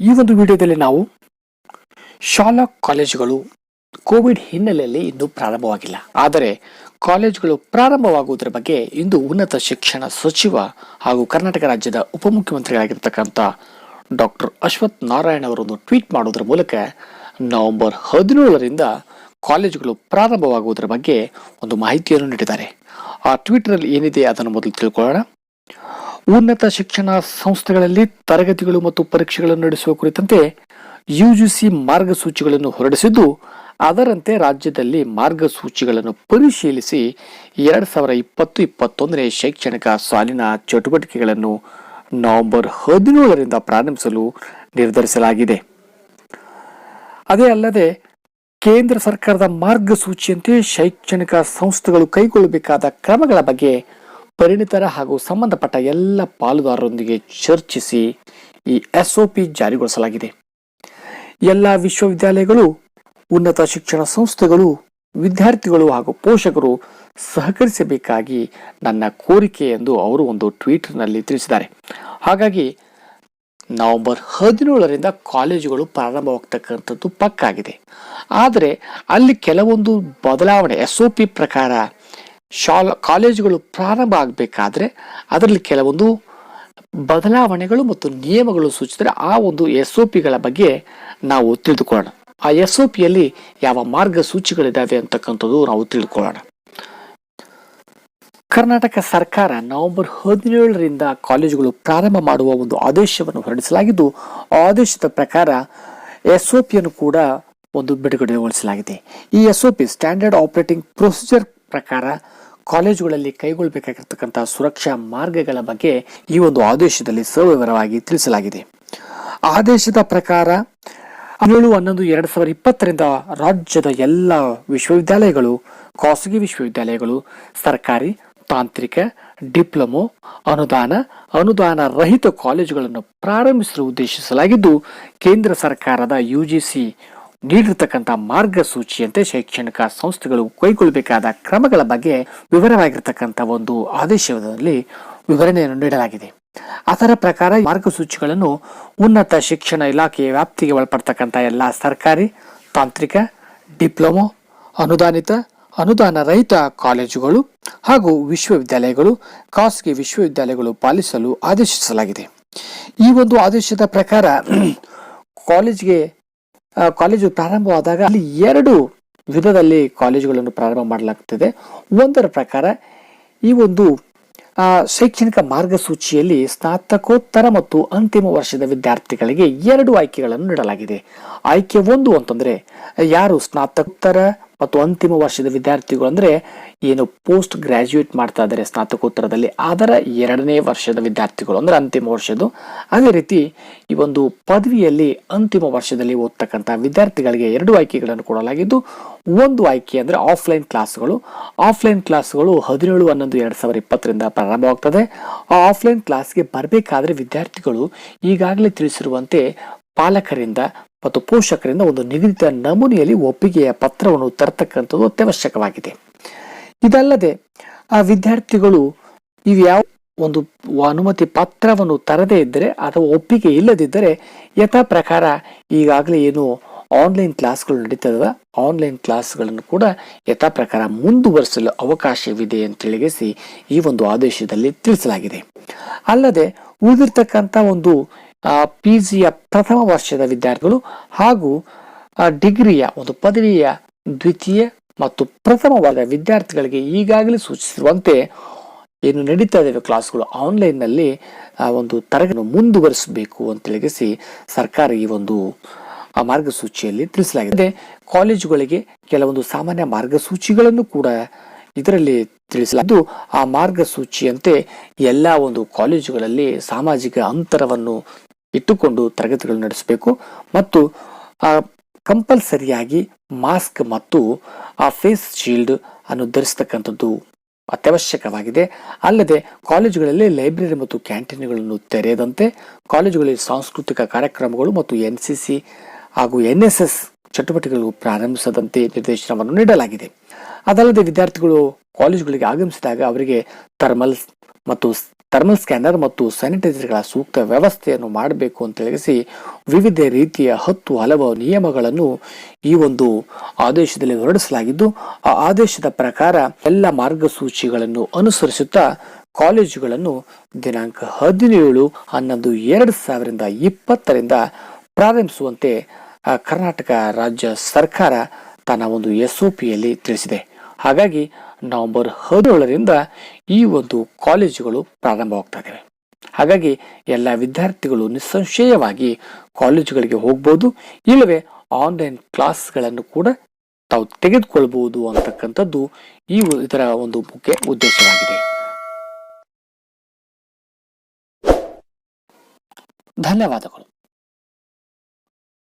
ಈ ಒಂದು ವಿಡಿಯೋದಲ್ಲಿ ನಾವು ಶಾಲಾ ಕಾಲೇಜುಗಳು ಕೋವಿಡ್ ಹಿನ್ನೆಲೆಯಲ್ಲಿ ಇನ್ನೂ ಪ್ರಾರಂಭವಾಗಿಲ್ಲ. ಆದರೆ ಕಾಲೇಜುಗಳು ಪ್ರಾರಂಭವಾಗುವುದರ ಬಗ್ಗೆ ಇಂದು ಉನ್ನತ ಶಿಕ್ಷಣ ಸಚಿವ ಹಾಗೂ ಕರ್ನಾಟಕ ರಾಜ್ಯದ ಉಪಮುಖ್ಯಮಂತ್ರಿಗಳಾಗಿರ್ತಕ್ಕಂಥ ಡಾಕ್ಟರ್ ಅಶ್ವಥ್ ನಾರಾಯಣ್ ಅವರೊಂದು ಟ್ವೀಟ್ ಮಾಡುವುದರ ಮೂಲಕ ನವೆಂಬರ್ ಹದಿನೇಳರಿಂದ ಕಾಲೇಜುಗಳು ಪ್ರಾರಂಭವಾಗುವುದರ ಬಗ್ಗೆ ಒಂದು ಮಾಹಿತಿಯನ್ನು ನೀಡಿದ್ದಾರೆ. ಆ ಟ್ವೀಟ್ನಲ್ಲಿ ಏನಿದೆ ಅದನ್ನು ಮೊದಲು ತಿಳ್ಕೊಳ್ಳೋಣ. ಉನ್ನತ ಶಿಕ್ಷಣ ಸಂಸ್ಥೆಗಳಲ್ಲಿ ತರಗತಿಗಳು ಮತ್ತು ಪರೀಕ್ಷೆಗಳನ್ನು ನಡೆಸುವ ಕುರಿತಂತೆ ಯುಜಿಸಿ ಮಾರ್ಗಸೂಚಿಗಳನ್ನು ಹೊರಡಿಸಿದ್ದು, ಅದರಂತೆ ರಾಜ್ಯದಲ್ಲಿ ಮಾರ್ಗಸೂಚಿಗಳನ್ನು ಪರಿಶೀಲಿಸಿ ಎರಡು ಸಾವಿರ ಇಪ್ಪತ್ತು ಇಪ್ಪತ್ತೊಂದನೇ ಶೈಕ್ಷಣಿಕ ಸಾಲಿನ ಚಟುವಟಿಕೆಗಳನ್ನು ನವೆಂಬರ್ ಹದಿನೇಳರಿಂದ ಪ್ರಾರಂಭಿಸಲು ನಿರ್ಧರಿಸಲಾಗಿದೆ. ಅದೇ ಅಲ್ಲದೆ, ಕೇಂದ್ರ ಸರ್ಕಾರದ ಮಾರ್ಗಸೂಚಿಯಂತೆ ಶೈಕ್ಷಣಿಕ ಸಂಸ್ಥೆಗಳು ಕೈಗೊಳ್ಳಬೇಕಾದ ಕ್ರಮಗಳ ಬಗ್ಗೆ ಪರಿಣಿತರ ಹಾಗೂ ಸಂಬಂಧಪಟ್ಟ ಎಲ್ಲ ಪಾಲುದಾರರೊಂದಿಗೆ ಚರ್ಚಿಸಿ ಈ ಎಸ್ಒಪಿ ಜಾರಿಗೊಳಿಸಲಾಗಿದೆ. ಎಲ್ಲ ವಿಶ್ವವಿದ್ಯಾಲಯಗಳು, ಉನ್ನತ ಶಿಕ್ಷಣ ಸಂಸ್ಥೆಗಳು, ವಿದ್ಯಾರ್ಥಿಗಳು ಹಾಗೂ ಪೋಷಕರು ಸಹಕರಿಸಬೇಕಾಗಿ ನನ್ನ ಕೋರಿಕೆ ಎಂದು ಅವರು ಒಂದು ಟ್ವೀಟ್ನಲ್ಲಿ ತಿಳಿಸಿದ್ದಾರೆ. ಹಾಗಾಗಿ ನವೆಂಬರ್ ಹದಿನೇಳರಿಂದ ಕಾಲೇಜುಗಳು ಪ್ರಾರಂಭವಾಗ್ತಕ್ಕಂಥದ್ದು ಪಕ್ಕಾಗಿದೆ. ಆದರೆ ಅಲ್ಲಿ ಕೆಲವೊಂದು ಬದಲಾವಣೆ ಎಸ್ ಪ್ರಕಾರ ಶಾಲಾ, ಕಾಲೇಜುಗಳು ಪ್ರಾರಂಭ ಆಗಬೇಕಾದ್ರೆ ಅದರಲ್ಲಿ ಕೆಲವೊಂದು ಬದಲಾವಣೆಗಳು ಮತ್ತು ನಿಯಮಗಳು ಸೂಚಿಸಿದರೆ ಆ ಒಂದು ಎಸ್ ಒ ಪಿಗಳ ಬಗ್ಗೆ ನಾವು ತಿಳಿದುಕೊಳ್ಳೋಣ. ಆ ಎಸ್ ಒ ಪಿಯಲ್ಲಿ ಯಾವ ಮಾರ್ಗಸೂಚಿಗಳಿದ್ದಾವೆ ಅಂತಕ್ಕಂಥದ್ದು ನಾವು ತಿಳ್ಕೊಳ್ಳೋಣ ಕರ್ನಾಟಕ ಸರ್ಕಾರ ನವೆಂಬರ್ ಹದಿನೇಳರಿಂದ ಕಾಲೇಜುಗಳು ಪ್ರಾರಂಭ ಮಾಡುವ ಒಂದು ಆದೇಶವನ್ನು ಹೊರಡಿಸಲಾಗಿದ್ದು ಆ ಆದೇಶದ ಪ್ರಕಾರ ಎಸ್ ಒ ಪಿಯನ್ನು ಕೂಡ ಒಂದು ಬಿಡುಗಡೆಗೊಳಿಸಲಾಗಿದೆ. ಈ S O P standard operating procedure ಪ್ರಕಾರ ಕಾಲೇಜುಗಳಲ್ಲಿ ಕೈಗೊಳ್ಳಬೇಕಾಗಿರ್ತಕ್ಕಂಥ ಸುರಕ್ಷಾ ಮಾರ್ಗಗಳ ಬಗ್ಗೆ ಈ ಒಂದು ಆದೇಶದಲ್ಲಿ ಸವಿವರವಾಗಿ ತಿಳಿಸಲಾಗಿದೆ. ಆದೇಶದ ಪ್ರಕಾರ ಏಳು, ಹನ್ನೊಂದು, ಎರಡು ಸಾವಿರದ ಇಪ್ಪತ್ತರಿಂದ ರಾಜ್ಯದ ಎಲ್ಲ ವಿಶ್ವವಿದ್ಯಾಲಯಗಳು, ಖಾಸಗಿ ವಿಶ್ವವಿದ್ಯಾಲಯಗಳು, ಸರ್ಕಾರಿ, ತಾಂತ್ರಿಕ, ಡಿಪ್ಲೊಮೊ, ಅನುದಾನ ಅನುದಾನ ರಹಿತ ಕಾಲೇಜುಗಳನ್ನು ಪ್ರಾರಂಭಿಸಲು ಉದ್ದೇಶಿಸಲಾಗಿದ್ದು, ಕೇಂದ್ರ ಸರ್ಕಾರದ ಯುಜಿಸಿ ನೀಡಿರ್ತಕ್ಕಂಥ ಮಾರ್ಗಸೂಚಿಯಂತೆ ಶೈಕ್ಷಣಿಕ ಸಂಸ್ಥೆಗಳು ಕೈಗೊಳ್ಳಬೇಕಾದ ಕ್ರಮಗಳ ಬಗ್ಗೆ ವಿವರವಾಗಿರ್ತಕ್ಕಂಥ ಒಂದು ಆದೇಶದಲ್ಲಿ ವಿವರಣೆಯನ್ನು ನೀಡಲಾಗಿದೆ. ಅದರ ಪ್ರಕಾರ ಮಾರ್ಗಸೂಚಿಗಳನ್ನು ಉನ್ನತ ಶಿಕ್ಷಣ ಇಲಾಖೆಯ ವ್ಯಾಪ್ತಿಗೆ ಒಳಪಡ್ತಕ್ಕಂಥ ಎಲ್ಲ ಸರ್ಕಾರಿ, ತಾಂತ್ರಿಕ, ಡಿಪ್ಲೊಮೊ, ಅನುದಾನಿತ ಅನುದಾನ ರಹಿತ ಕಾಲೇಜುಗಳು ಹಾಗೂ ವಿಶ್ವವಿದ್ಯಾಲಯಗಳು, ಖಾಸಗಿ ವಿಶ್ವವಿದ್ಯಾಲಯಗಳು ಪಾಲಿಸಲು ಆದೇಶಿಸಲಾಗಿದೆ. ಈ ಒಂದು ಆದೇಶದ ಪ್ರಕಾರ ಕಾಲೇಜ್ಗೆ ಕಾಲೇಜು ಪ್ರಾರಂಭವಾದಾಗ ಅಲ್ಲಿ ಎರಡು ವಿಧದಲ್ಲಿ ಕಾಲೇಜುಗಳನ್ನು ಪ್ರಾರಂಭ ಮಾಡಲಾಗ್ತದೆ. ಒಂದರ ಪ್ರಕಾರ ಈ ಒಂದು ಶೈಕ್ಷಣಿಕ ಮಾರ್ಗಸೂಚಿಯಲ್ಲಿ ಸ್ನಾತಕೋತ್ತರ ಮತ್ತು ಅಂತಿಮ ವರ್ಷದ ವಿದ್ಯಾರ್ಥಿಗಳಿಗೆ ಎರಡು ಆಯ್ಕೆಗಳನ್ನು ನೀಡಲಾಗಿದೆ. ಆಯ್ಕೆ ಒಂದು ಅಂತಂದ್ರೆ ಯಾರು ಸ್ನಾತಕೋತ್ತರ ಮತ್ತು ಅಂತಿಮ ವರ್ಷದ ವಿದ್ಯಾರ್ಥಿಗಳು ಅಂದರೆ ಏನು ಪೋಸ್ಟ್ ಗ್ರ್ಯಾಜುಯೇಟ್ ಮಾಡ್ತಾ ಇದ್ದಾರೆ ಸ್ನಾತಕೋತ್ತರದಲ್ಲಿ, ಅದರ ಎರಡನೇ ವರ್ಷದ ವಿದ್ಯಾರ್ಥಿಗಳು ಅಂದ್ರೆ ಅಂತಿಮ ವರ್ಷದ್ದು. ಅದೇ ರೀತಿ ಈ ಒಂದು ಪದವಿಯಲ್ಲಿ ಅಂತಿಮ ವರ್ಷದಲ್ಲಿ ಓದ್ತಕ್ಕಂಥ ವಿದ್ಯಾರ್ಥಿಗಳಿಗೆ ಎರಡು ಆಯ್ಕೆಗಳನ್ನು ಕೊಡಲಾಗಿದ್ದು, ಒಂದು ಆಯ್ಕೆ ಅಂದರೆ ಆಫ್ಲೈನ್ ಕ್ಲಾಸ್ಗಳು ಆಫ್ಲೈನ್ ಕ್ಲಾಸ್ಗಳು ಹದಿನೇಳು, ಹನ್ನೊಂದು, ಎರಡು ಸಾವಿರದ ಇಪ್ಪತ್ತರಿಂದ ಪ್ರಾರಂಭವಾಗ್ತದೆ. ಆ ಆಫ್ಲೈನ್ ಕ್ಲಾಸ್ಗೆ ಬರಬೇಕಾದ್ರೆ ವಿದ್ಯಾರ್ಥಿಗಳು ಈಗಾಗಲೇ ತಿಳಿಸಿರುವಂತೆ ಪಾಲಕರಿಂದ ಮತ್ತು ಪೋಷಕರಿಂದ ಒಂದು ನಿಗದಿತ ನಮೂನೆಯಲ್ಲಿ ಒಪ್ಪಿಗೆಯ ಪತ್ರವನ್ನು ತರತಕ್ಕಂಥದ್ದು ಅತ್ಯವಶ್ಯಕವಾಗಿದೆ ಇದಲ್ಲದೆ, ಆ ವಿದ್ಯಾರ್ಥಿಗಳು ಇವ್ಯಾವ ಒಂದು ಅನುಮತಿ ಪತ್ರವನ್ನು ತರದೇ ಇದ್ದರೆ ಅಥವಾ ಒಪ್ಪಿಗೆ ಇಲ್ಲದಿದ್ದರೆ ಯಥಾ ಪ್ರಕಾರ ಈಗಾಗಲೇ ಏನು ಆನ್ಲೈನ್ ಕ್ಲಾಸ್ಗಳು ನಡೀತದ ಆನ್ಲೈನ್ ಕ್ಲಾಸ್ಗಳನ್ನು ಕೂಡ ಯಥಾ ಪ್ರಕಾರ ಮುಂದುವರಿಸಲು ಅವಕಾಶವಿದೆ ಅಂತ ತಿಳಿಸಿ ಈ ಒಂದು ಆದೇಶದಲ್ಲಿ ತಿಳಿಸಲಾಗಿದೆ. ಅಲ್ಲದೆ, ಉಳಿದಿರ್ತಕ್ಕಂಥ ಒಂದು ಪಿ ಜಿಯ ಪ್ರಥಮ ವರ್ಷದ ವಿದ್ಯಾರ್ಥಿಗಳು ಹಾಗೂ ಡಿಗ್ರಿಯ ಒಂದು ಪದವಿಯ, ದ್ವಿತೀಯ ಮತ್ತು ಪ್ರಥಮ ವರ್ಗದ ವಿದ್ಯಾರ್ಥಿಗಳಿಗೆ ಈಗಾಗಲೇ ಸೂಚಿಸಿರುವಂತೆ ಏನು ನಡೀತಾ ಇದ್ದಾವೆ ಕ್ಲಾಸ್ಗಳು. ಆನ್ಲೈನ್ನಲ್ಲಿ ಒಂದು ತರಗತಿ ಮುಂದುವರಿಸಬೇಕು ಅಂತ ತಿಳಿಸಿ ಸರ್ಕಾರ ಈ ಒಂದು ಮಾರ್ಗಸೂಚಿಯಲ್ಲಿ ತಿಳಿಸಲಾಗಿದೆ. ಕಾಲೇಜುಗಳಿಗೆ ಕೆಲವೊಂದು ಸಾಮಾನ್ಯ ಮಾರ್ಗಸೂಚಿಗಳನ್ನು ಕೂಡ ಇದರಲ್ಲಿ ತಿಳಿಸಲಾಗಿದ್ದು, ಆ ಮಾರ್ಗಸೂಚಿಯಂತೆ ಎಲ್ಲ ಒಂದು ಕಾಲೇಜುಗಳಲ್ಲಿ ಸಾಮಾಜಿಕ ಅಂತರವನ್ನು ಇಟ್ಟುಕೊಂಡು ತರಗತಿಗಳು ನಡೆಸಬೇಕು. ಮತ್ತು ಕಂಪಲ್ಸರಿಯಾಗಿ ಮಾಸ್ಕ್ ಮತ್ತು ಆ ಫೇಸ್ ಶೀಲ್ಡ್ ಅನ್ನು ಧರಿಸ್ತಕ್ಕಂಥದ್ದು ಅತ್ಯವಶ್ಯಕವಾಗಿದೆ. ಅಲ್ಲದೆ ಕಾಲೇಜುಗಳಲ್ಲಿ ಲೈಬ್ರರಿ ಮತ್ತು ಕ್ಯಾಂಟೀನ್ಗಳನ್ನು ತೆರೆಯದಂತೆ ಕಾಲೇಜುಗಳಲ್ಲಿ ಸಾಂಸ್ಕೃತಿಕ ಕಾರ್ಯಕ್ರಮಗಳು ಮತ್ತು ಎನ್ ಸಿ ಸಿ ಹಾಗೂ ಎನ್ ಎಸ್ ಎಸ್ ಚಟುವಟಿಕೆಗಳು ಪ್ರಾರಂಭಿಸದಂತೆ ನಿರ್ದೇಶನವನ್ನು ನೀಡಲಾಗಿದೆ. ಅದಲ್ಲದೆ ವಿದ್ಯಾರ್ಥಿಗಳು ಕಾಲೇಜುಗಳಿಗೆ ಆಗಮಿಸಿದಾಗ ಅವರಿಗೆ ಥರ್ಮಲ್ ಮತ್ತು ಥರ್ಮಲ್ ಸ್ಕ್ಯಾನರ್ ಮತ್ತು ಸ್ಯಾನಿಟೈಸರ್ಗಳ ಸೂಕ್ತ ವ್ಯವಸ್ಥೆಯನ್ನು ಮಾಡಬೇಕು ಅಂತ ತಿಳಿಸಿ ವಿವಿಧ ರೀತಿಯ ಹತ್ತು ಹಲವು ನಿಯಮಗಳನ್ನು ಈ ಒಂದು ಆದೇಶದಲ್ಲಿ ಹೊರಡಿಸಲಾಗಿದ್ದು, ಆ ಆದೇಶದ ಪ್ರಕಾರ ಎಲ್ಲ ಮಾರ್ಗಸೂಚಿಗಳನ್ನು ಅನುಸರಿಸುತ್ತಾ ಕಾಲೇಜುಗಳನ್ನು ದಿನಾಂಕ ಹದಿನೇಳು, ಹನ್ನೊಂದು, ಎರಡು ಸಾವಿರದ ಇಪ್ಪತ್ತರಿಂದ ಪ್ರಾರಂಭಿಸುವಂತೆ ಕರ್ನಾಟಕ ರಾಜ್ಯ ಸರ್ಕಾರ ತನ್ನ ಒಂದು ಎಸ್ ಒ ಪಿಯಲ್ಲಿ ತಿಳಿಸಿದೆ. ಹಾಗಾಗಿ ನವೆಂಬರ್ ಹದಿನೇಳರಿಂದ ಈ ಒಂದು ಕಾಲೇಜುಗಳು ಪ್ರಾರಂಭವಾಗ್ತಾ ಇದ್ದಾವೆ ಹಾಗಾಗಿ ಎಲ್ಲ ವಿದ್ಯಾರ್ಥಿಗಳು ನಿಸ್ಸಂಶಯವಾಗಿ ಕಾಲೇಜುಗಳಿಗೆ ಹೋಗ್ಬೋದು, ಇಲ್ಲವೇ ಆನ್ಲೈನ್ ಕ್ಲಾಸ್ಗಳನ್ನು ಕೂಡ ತಾವು ತೆಗೆದುಕೊಳ್ಬಹುದು ಅಂತಕ್ಕಂಥದ್ದು ಈ ಇದರ ಒಂದು ಮುಖ್ಯ ಉದ್ದೇಶವಾಗಿದೆ. ಧನ್ಯವಾದಗಳು.